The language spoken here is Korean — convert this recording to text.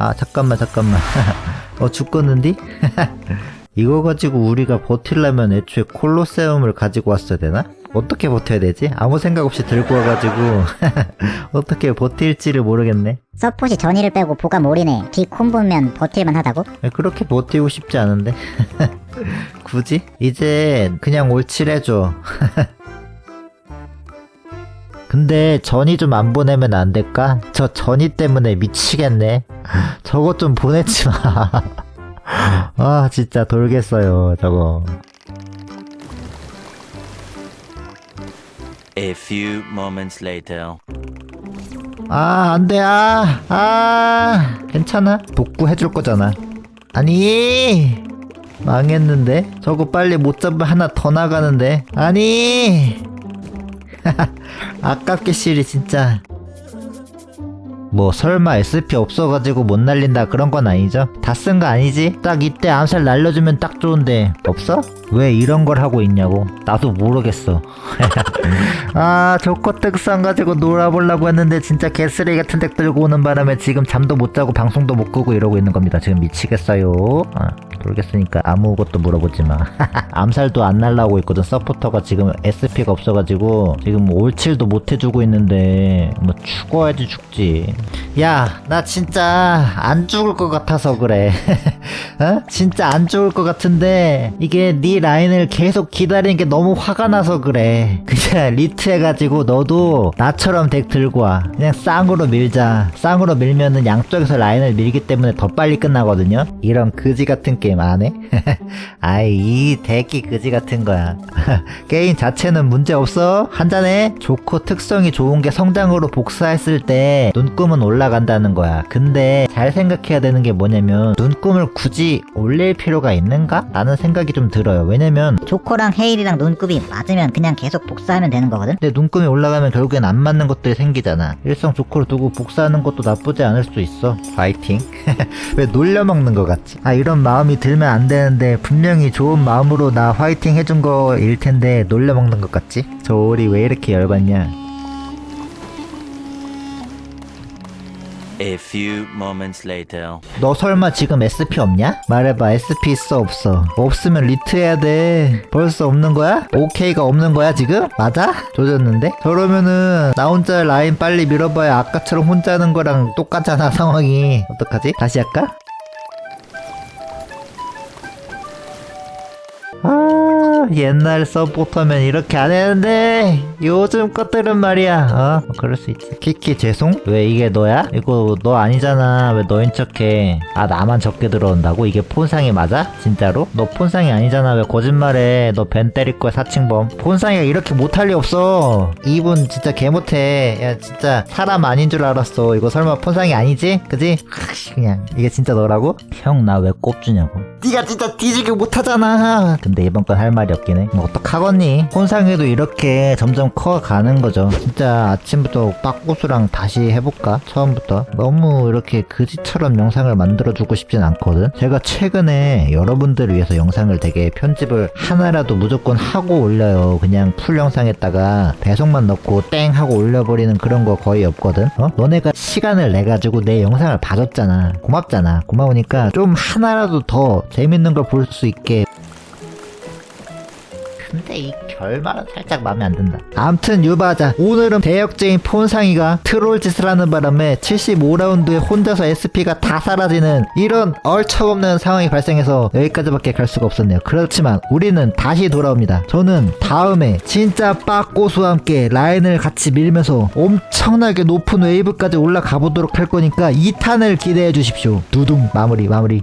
아 잠깐만 잠깐만 어 죽겠는디? 이거 가지고 우리가 버틸려면 애초에 콜로세움을 가지고 왔어야 되나? 어떻게 버텨야 되지? 아무 생각 없이 들고 와가지고 어떻게 버틸지를 모르겠네 서폿이 전의를 빼고 보가 몰이네. 비콤보면 버틸만 하다고? 그렇게 버티고 싶지 않은데 굳이? 이제 그냥 올칠해줘 근데 전이 좀 안 보내면 안 될까? 저 전이 때문에 미치겠네 저거 좀 보내지 마. 아, 진짜 돌겠어요, 저거. A few moments later. 아, 안 돼, 아, 아. 괜찮아? 복구 해줄 거잖아. 아니! 망했는데? 저거 빨리 못 잡으면 하나 더 나가는데? 아니! 아깝게 실이 진짜. 뭐 설마 SP 없어가지고 못 날린다 그런 건 아니죠? 다 쓴 거 아니지? 딱 이때 암살 날려주면 딱 좋은데. 없어? 왜 이런 걸 하고 있냐고. 나도 모르겠어. 아 조커 특성 가지고 놀아보려고 했는데 진짜 개쓰레기 같은 덱 들고 오는 바람에 지금 잠도 못 자고 방송도 못 끄고 이러고 있는 겁니다. 지금 미치겠어요. 아, 모르겠으니까 아무것도 물어보지 마. 암살도 안 날라오고 있거든. 서포터가 지금 SP가 없어가지고 지금 뭐 올칠도 못 해주고 있는데 뭐 죽어야지 죽지 야 나 진짜 안 죽을 것 같아서 그래. 어? 진짜 안 죽을 것 같은데 이게 네 라인을 계속 기다리는 게 너무 화가 나서 그래. 그냥 리트 해가지고 너도 나처럼 덱 들고 와. 그냥 쌍으로 밀자. 쌍으로 밀면은 양쪽에서 라인을 밀기 때문에 더 빨리 끝나거든요. 이런 그지 같은 게임 안 해? 아이 이 덱이 그지 같은 거야. 게임 자체는 문제 없어. 한잔해. 좋고 특성이 좋은 게 성장으로 복사했을 때 눈금 은 올라간다는 거야. 근데 잘 생각해야 되는 게 뭐냐면 눈금을 굳이 올릴 필요가 있는가? 라는 생각이 좀 들어요. 왜냐면 조커랑 헤일이랑 눈급이 맞으면 그냥 계속 복사하면 되는 거거든? 근데 눈금이 올라가면 결국엔 안 맞는 것들이 생기잖아. 일성 조커를 두고 복사하는 것도 나쁘지 않을 수 있어. 파이팅. 왜 놀려먹는 것 같지? 아 이런 마음이 들면 안 되는데 분명히 좋은 마음으로 나 화이팅 해준 거일 텐데 놀려먹는 것 같지? 저 오리 왜 이렇게 열받냐 A few moments later. 너 설마 지금 SP 없냐? 말해봐 SP 있어 없어 없으면 리트 해야 돼 벌써 없는 거야? OK가 없는 거야 지금? 맞아? 조졌는데? 저러면은 나 혼자 라인 빨리 밀어봐야 아까처럼 혼자 하는 거랑 똑같잖아 상황이 어떡하지? 다시 할까? 옛날 서포터면 이렇게 안 했는데 요즘 것들은 말이야. 어? 그럴 수 있지. 키키 죄송? 왜 이게 너야? 이거 너 아니잖아. 왜 너인 척해? 아 나만 적게 들어온다고? 이게 폰상이 맞아? 진짜로? 너 폰상이 아니잖아. 왜 거짓말해? 너 벤 때릴 거야 사칭범. 폰상이가 이렇게 못할 리 없어. 이분 진짜 개 못해. 야 진짜 사람 아닌 줄 알았어. 이거 설마 폰상이 아니지? 그지? 하, 그냥. 이게 진짜 너라고? 형 나 왜 꼽주냐고 네가 진짜 뒤지게 못하잖아. 근데 이번 건 할 말이 없긴 해뭐 어떡하겠니? 혼상에도 이렇게 점점 커가는 거죠. 진짜 아침부터 빡고수랑 다시 해볼까? 처음부터? 너무 이렇게 그지처럼 영상을 만들어주고 싶진 않거든. 제가 최근에 여러분들을 위해서 영상을 되게 편집을 하나라도 무조건 하고 올려요. 그냥 풀 영상에다가 배송만 넣고 땡 하고 올려버리는 그런 거 거의 없거든. 어? 너네가 시간을 내가지고 내 영상을 봐줬잖아. 고맙잖아. 고마우니까 좀 하나라도 더 재밌는 걸 볼 수 있게 근데 이 결말은 살짝 마음에 안 든다. 암튼 유바자 오늘은 대역죄인 폰상이가 트롤 짓을 하는 바람에 75라운드에 혼자서 SP가 다 사라지는 이런 얼척없는 상황이 발생해서 여기까지밖에 갈 수가 없었네요. 그렇지만 우리는 다시 돌아옵니다. 저는 다음에 진짜 빠꼬수와 함께 라인을 같이 밀면서 엄청나게 높은 웨이브까지 올라가 보도록 할 거니까 2탄을 기대해 주십시오. 두둥 마무리 마무리.